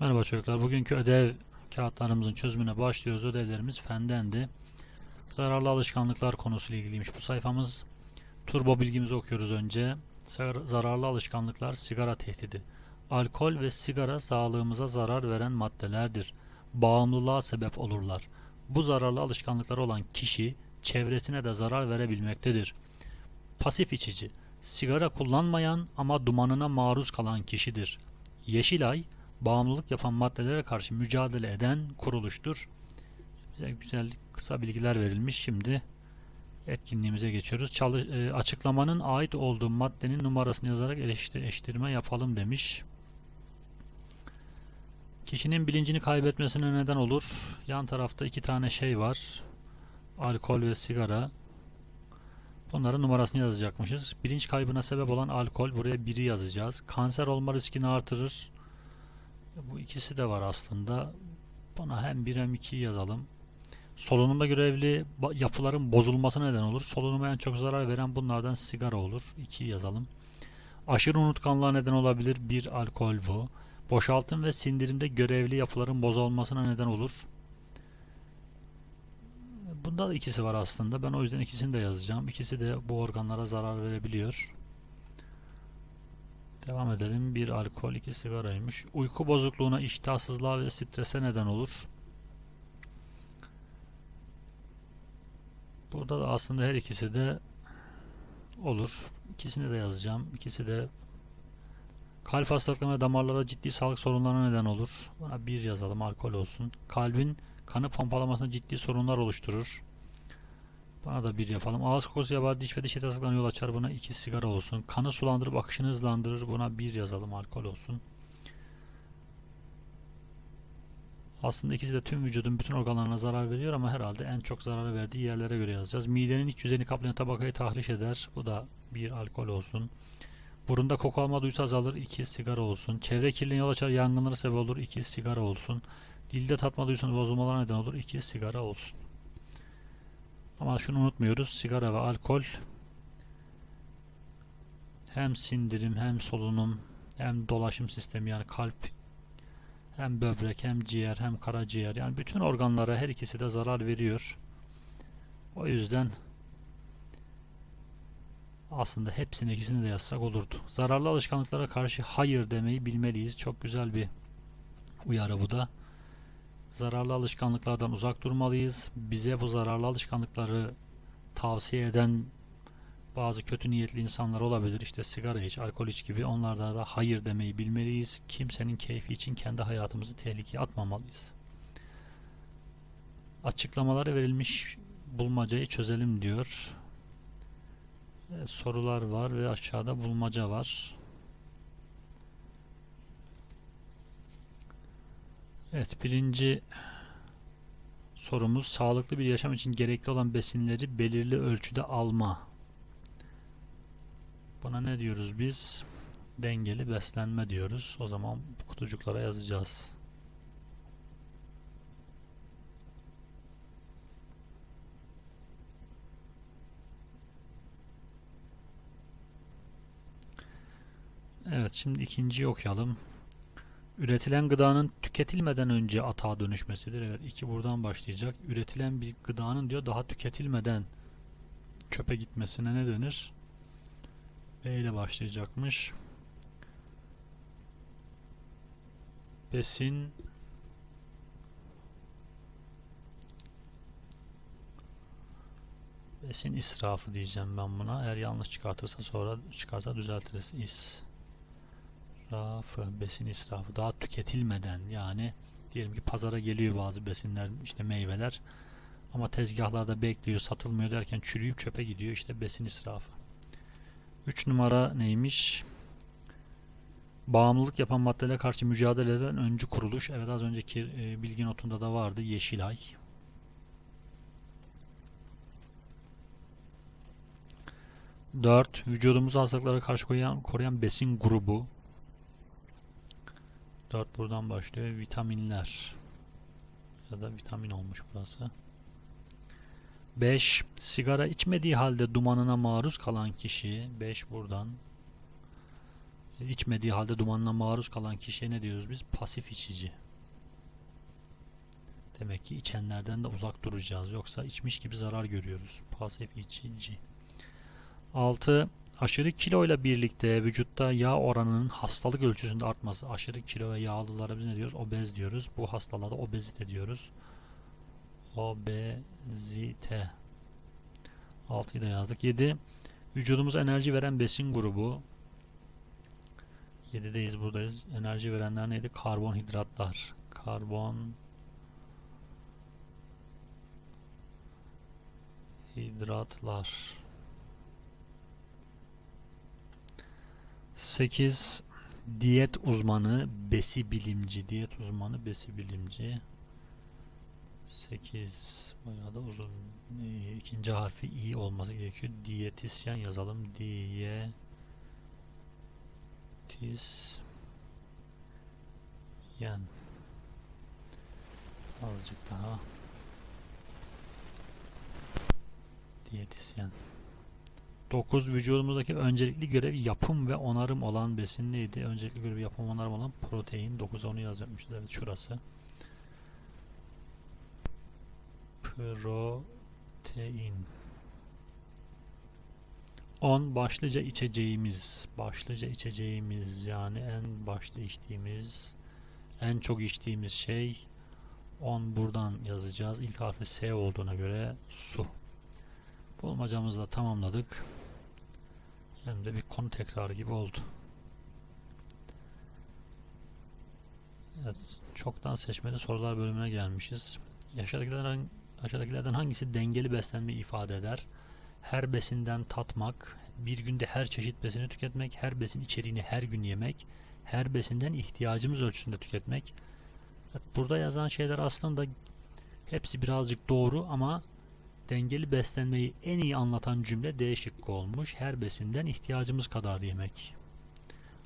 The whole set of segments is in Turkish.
Merhaba çocuklar. Bugünkü ödev kağıtlarımızın çözümüne başlıyoruz. Ödevlerimiz fendendi. Zararlı alışkanlıklar konusuyla ilgiliymiş bu sayfamız. Turbo bilgimizi okuyoruz önce. Zar- Zararlı alışkanlıklar sigara tehdidi. Alkol ve sigara sağlığımıza zarar veren maddelerdir. Bağımlılığa sebep olurlar. Bu zararlı alışkanlıkları olan kişi çevresine de zarar verebilmektedir. Pasif içici. Sigara kullanmayan ama dumanına maruz kalan kişidir. Yeşilay, bağımlılık yapan maddelere karşı mücadele eden kuruluştur. Bize güzel kısa bilgiler verilmiş. Şimdi etkinliğimize geçiyoruz. Çalı- e, açıklamanın ait olduğu maddenin numarasını yazarak eleştirme yapalım demiş. Kişinin bilincini kaybetmesine neden olur. Yan tarafta iki tane şey var. Alkol ve sigara. Bunların numarasını yazacakmışız. Bilinç kaybına sebep olan alkol buraya biri yazacağız. Kanser olma riskini artırır. Bu ikisi de var aslında. Buna hem bir hem iki yazalım. Solunuma görevli yapıların bozulmasına neden olur. Solunuma en çok zarar veren bunlardan sigara olur. 2 yazalım. Aşırı unutkanlığa neden olabilir. Bir alkol bu. Boşaltım ve sindirimde görevli yapıların bozulmasına neden olur. Bunda da ikisi var aslında. Ben o yüzden ikisini de yazacağım. İkisi de bu organlara zarar verebiliyor. Devam edelim. Bir alkol, iki sigaraymış. Uyku bozukluğuna, iştahsızlığa ve strese neden olur. Burada da aslında her ikisi de olur. İkisini de yazacağım. İkisi de kalp hastalıklarına ve damarlara ciddi sağlık sorunlarına neden olur. Buna bir yazalım. Alkol olsun. Kalbin kanı pompalamasında ciddi sorunlar oluşturur. Bana da bir yapalım. Ağız kokusu yapar, diş ve diş eti hastalıklarına yol açar. Buna iki sigara olsun. Kanı sulandırıp akışını hızlandırır. Buna bir yazalım. Alkol olsun. Aslında ikisi de tüm vücudun bütün organlarına zarar veriyor ama herhalde en çok zararı verdiği yerlere göre yazacağız. Midenin iç yüzeyini kaplayan tabakayı tahriş eder. Bu da bir alkol olsun. Burunda koku alma duyusu azalır. 2 sigara olsun. Çevre kirliliğine yol açar. Yangınlara sebep olur. 2 sigara olsun. Dilde tatma duyusunun bozulmalarına neden olur. 2 sigara olsun. Ama şunu unutmuyoruz. Sigara ve alkol hem sindirim hem solunum hem dolaşım sistemi yani kalp hem böbrek hem ciğer hem karaciğer yani bütün organlara her ikisi de zarar veriyor. O yüzden aslında hepsini ikisini de yazsak olurdu. Zararlı alışkanlıklara karşı hayır demeyi bilmeliyiz. Çok güzel bir uyarı bu da. Zararlı alışkanlıklardan uzak durmalıyız. Bize bu zararlı alışkanlıkları tavsiye eden bazı kötü niyetli insanlar olabilir. İşte sigara iç, alkol iç gibi. Onlarda da hayır demeyi bilmeliyiz. Kimsenin keyfi için kendi hayatımızı tehlikeye atmamalıyız. Açıklamaları verilmiş bulmacayı çözelim diyor. Evet, sorular var ve aşağıda bulmaca var. Evet, birinci sorumuz sağlıklı bir yaşam için gerekli olan besinleri belirli ölçüde alma. Buna ne diyoruz biz? Dengeli beslenme diyoruz. O zaman kutucuklara yazacağız. Evet, şimdi ikinciyi okuyalım. Üretilen gıdanın tüketilmeden önce atağa dönüşmesidir. Evet, iki buradan başlayacak. Üretilen bir gıdanın diyor daha tüketilmeden çöpe gitmesine ne denir? B ile başlayacakmış. Besin Besin israfı diyeceğim ben buna. Eğer yanlış çıkartırsa sonra çıkarsa düzeltiriz. İsrafı, besin israfı. Daha tüketilmeden yani diyelim ki pazara geliyor bazı besinler, işte meyveler ama tezgahlarda bekliyor, satılmıyor derken çürüyüp çöpe gidiyor. İşte besin israfı. 3 numara neymiş? Bağımlılık yapan maddelere karşı mücadele eden öncü kuruluş. Evet az önceki e, bilgi notunda da vardı. Yeşilay. Dört, vücudumuzu hastalıklara karşı koruyan, koruyan besin grubu. Dört buradan başlıyor. Vitaminler. Ya da vitamin olmuş burası. 5. Sigara içmediği halde dumanına maruz kalan kişi. 5 buradan İçmediği halde dumanına maruz kalan kişiye ne diyoruz biz? Pasif içici. Demek ki içenlerden de uzak duracağız. Yoksa içmiş gibi zarar görüyoruz. Pasif içici. 6. Aşırı kilo ile birlikte vücutta yağ oranının hastalık ölçüsünde artması. Aşırı kilo ve yağlılara biz ne diyoruz? Obez diyoruz. Bu hastalığa da obezite diyoruz. Obezite. 6'yı da yazdık. 7. Vücudumuza enerji veren besin grubu. 7'deyiz buradayız. Enerji verenler neydi? Karbonhidratlar. Karbon hidratlar. 8 diyet uzmanı, besi bilimci, diyet uzmanı, besi bilimci. 8 bayağı da uzun. Ee, İkinci harfi i olması gerekiyor. Diyetisyen yazalım. Diyetis yen. Azıcık daha. Diyetisyen. 9 vücudumuzdaki öncelikli görev yapım ve onarım olan besin neydi? Öncelikli görev yapım onarım olan protein. 9 onu yazacakmışız. Evet şurası. Protein. 10 başlıca içeceğimiz. Başlıca içeceğimiz yani en başta içtiğimiz en çok içtiğimiz şey 10 buradan yazacağız. İlk harfi S olduğuna göre su. Bulmacamızı da tamamladık. Hem de bir konu tekrarı gibi oldu. Evet, çoktan seçmeli sorular bölümüne gelmişiz. Aşağıdakilerden, aşağıdakilerden hangisi dengeli beslenme ifade eder? Her besinden tatmak, bir günde her çeşit besini tüketmek, her besin içeriğini her gün yemek, her besinden ihtiyacımız ölçüsünde tüketmek. Evet, burada yazan şeyler aslında hepsi birazcık doğru ama Dengeli beslenmeyi en iyi anlatan cümle D şıkkı olmuş. Her besinden ihtiyacımız kadar yemek.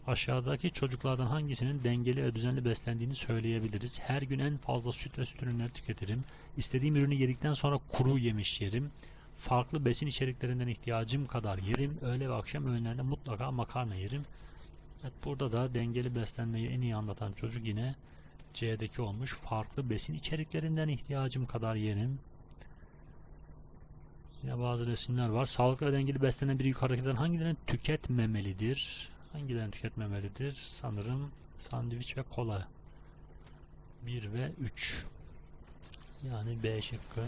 Aşağıdaki çocuklardan hangisinin dengeli ve düzenli beslendiğini söyleyebiliriz. Her gün en fazla süt ve süt ürünleri tüketirim. İstediğim ürünü yedikten sonra kuru yemiş yerim. Farklı besin içeriklerinden ihtiyacım kadar yerim. Öğle ve akşam öğünlerinde mutlaka makarna yerim. Evet, burada da dengeli beslenmeyi en iyi anlatan çocuk yine C'deki olmuş. Farklı besin içeriklerinden ihtiyacım kadar yerim. Yine bazı resimler var. Sağlıklı ve dengeli beslenen bir yukarıdakilerden hangilerini tüketmemelidir? Hangilerini tüketmemelidir? Sanırım sandviç ve kola. 1 ve 3. Yani B şıkkı.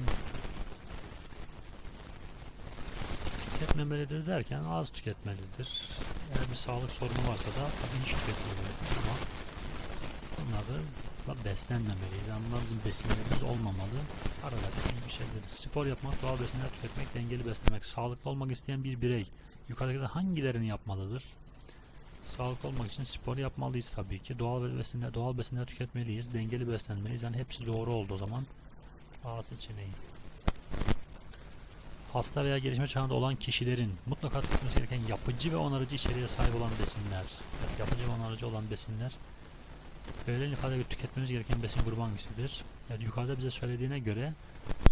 Tüketmemelidir derken az tüketmelidir. Eğer bir sağlık sorunu varsa da tabii hiç tüketmemelidir ama bunları beslenmemeliyiz. Yani bizim besinlerimiz olmamalı. Arada bir şeyleri. Spor yapmak, doğal besinler tüketmek, dengeli beslemek, sağlıklı olmak isteyen bir birey yukarıdaki hangilerini yapmalıdır? Sağlıklı olmak için spor yapmalıyız tabii ki. Doğal besinler, doğal besinler tüketmeliyiz. Dengeli beslenmeliyiz. Yani hepsi doğru oldu o zaman. A seçeneği. Hasta veya gelişme çağında olan kişilerin mutlaka tüketmesi gereken yapıcı ve onarıcı içeriğe sahip olan besinler. Yapıcı ve onarıcı olan besinler Verilen ifade tüketmemiz gereken besin grubu hangisidir? Yani yukarıda bize söylediğine göre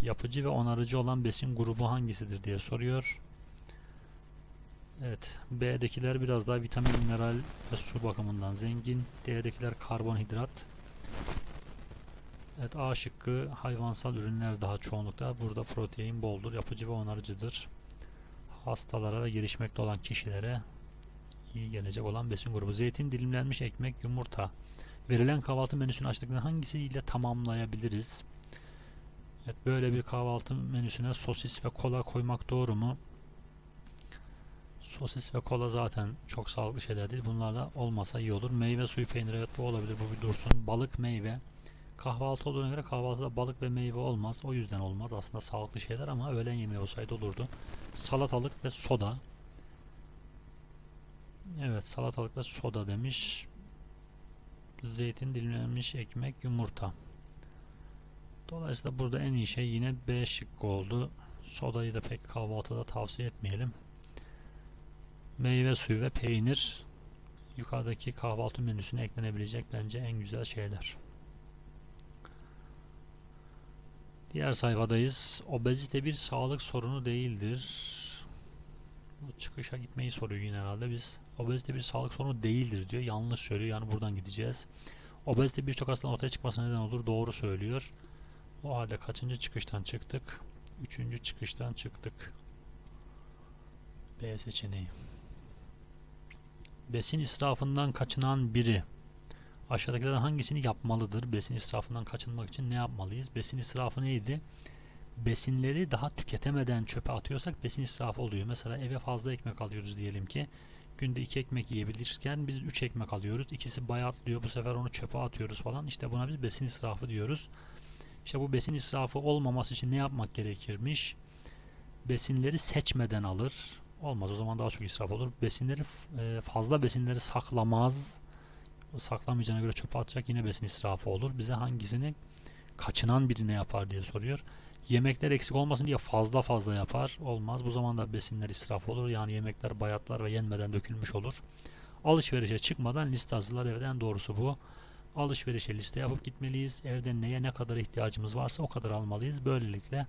yapıcı ve onarıcı olan besin grubu hangisidir diye soruyor. Evet. B'dekiler biraz daha vitamin, mineral ve su bakımından zengin. D'dekiler karbonhidrat. Evet A şıkkı hayvansal ürünler daha çoğunlukta. Burada protein boldur. Yapıcı ve onarıcıdır. Hastalara ve gelişmekte olan kişilere iyi gelecek olan besin grubu. Zeytin, dilimlenmiş ekmek, yumurta. Verilen kahvaltı menüsünü açtıklarından hangisiyle tamamlayabiliriz? Evet, böyle bir kahvaltı menüsüne sosis ve kola koymak doğru mu? Sosis ve kola zaten çok sağlıklı şeyler değil. Bunlar da olmasa iyi olur. Meyve suyu peynir evet bu olabilir. Bu bir dursun. Balık meyve. Kahvaltı olduğuna göre kahvaltıda balık ve meyve olmaz. O yüzden olmaz. Aslında sağlıklı şeyler ama öğlen yemeği olsaydı olurdu. Salatalık ve soda. Evet salatalık ve soda demiş zeytin, dilimlenmiş ekmek, yumurta. Dolayısıyla burada en iyi şey yine B şıkkı oldu. Sodayı da pek kahvaltıda tavsiye etmeyelim. Meyve suyu ve peynir yukarıdaki kahvaltı menüsüne eklenebilecek bence en güzel şeyler. Diğer sayfadayız. Obezite bir sağlık sorunu değildir. Bu çıkışa gitmeyi soruyor yine herhalde biz Obezite bir sağlık sorunu değildir diyor. Yanlış söylüyor. Yani buradan gideceğiz. Obezite birçok hastalığın ortaya çıkmasına neden olur. Doğru söylüyor. O halde kaçıncı çıkıştan çıktık? Üçüncü çıkıştan çıktık. B seçeneği. Besin israfından kaçınan biri aşağıdakilerden hangisini yapmalıdır? Besin israfından kaçınmak için ne yapmalıyız? Besin israfı neydi? Besinleri daha tüketemeden çöpe atıyorsak besin israfı oluyor. Mesela eve fazla ekmek alıyoruz diyelim ki. Günde iki ekmek yiyebilirken biz üç ekmek alıyoruz. İkisi bayatlıyor. Bu sefer onu çöpe atıyoruz falan. İşte buna biz besin israfı diyoruz. İşte bu besin israfı olmaması için ne yapmak gerekirmiş? Besinleri seçmeden alır. Olmaz o zaman daha çok israf olur. Besinleri e, fazla besinleri saklamaz. Saklamayacağına göre çöpe atacak yine besin israfı olur. Bize hangisini kaçınan birine yapar diye soruyor. Yemekler eksik olmasın diye fazla fazla yapar. Olmaz. Bu zaman da besinler israf olur. Yani yemekler bayatlar ve yenmeden dökülmüş olur. Alışverişe çıkmadan liste hazırlar. Evet en doğrusu bu. Alışverişe liste yapıp gitmeliyiz. Evde neye ne kadar ihtiyacımız varsa o kadar almalıyız. Böylelikle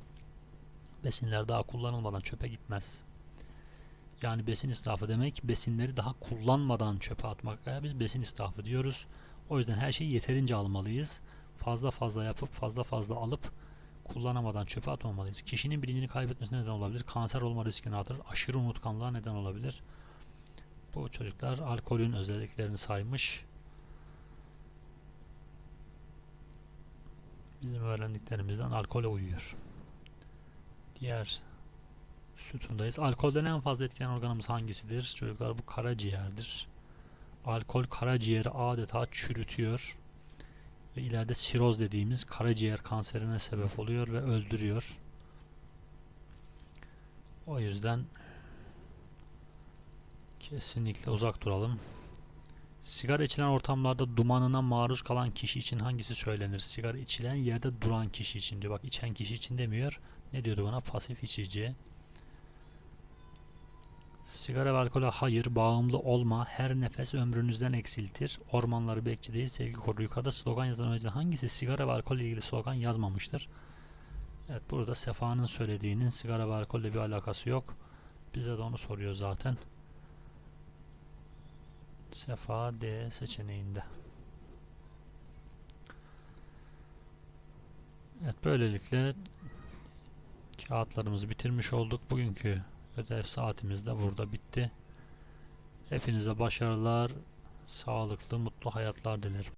besinler daha kullanılmadan çöpe gitmez. Yani besin israfı demek besinleri daha kullanmadan çöpe atmak. Yani biz besin israfı diyoruz. O yüzden her şeyi yeterince almalıyız. Fazla fazla yapıp fazla fazla alıp kullanamadan çöpe atmamalıyız. Kişinin bilincini kaybetmesine neden olabilir. Kanser olma riskini artırır. Aşırı unutkanlığa neden olabilir. Bu çocuklar alkolün özelliklerini saymış. Bizim öğrendiklerimizden alkole uyuyor. Diğer sütundayız. Alkolden en fazla etkilen organımız hangisidir? Çocuklar bu karaciğerdir. Alkol karaciğeri adeta çürütüyor ve ileride siroz dediğimiz karaciğer kanserine sebep oluyor ve öldürüyor. O yüzden kesinlikle uzak duralım. Sigara içilen ortamlarda dumanına maruz kalan kişi için hangisi söylenir? Sigara içilen yerde duran kişi için diyor. Bak içen kişi için demiyor. Ne diyordu buna? Pasif içici. Sigara ve alkole hayır, bağımlı olma, her nefes ömrünüzden eksiltir. Ormanları bekçi değil, sevgi korur. Yukarıda slogan yazan önceden hangisi sigara ve alkolle ilgili slogan yazmamıştır? Evet burada Sefa'nın söylediğinin sigara ve alkolle bir alakası yok. Bize de onu soruyor zaten. Sefa D seçeneğinde. Evet böylelikle kağıtlarımızı bitirmiş olduk. Bugünkü ödev saatimiz de burada bitti. Hepinize başarılar, sağlıklı, mutlu hayatlar dilerim.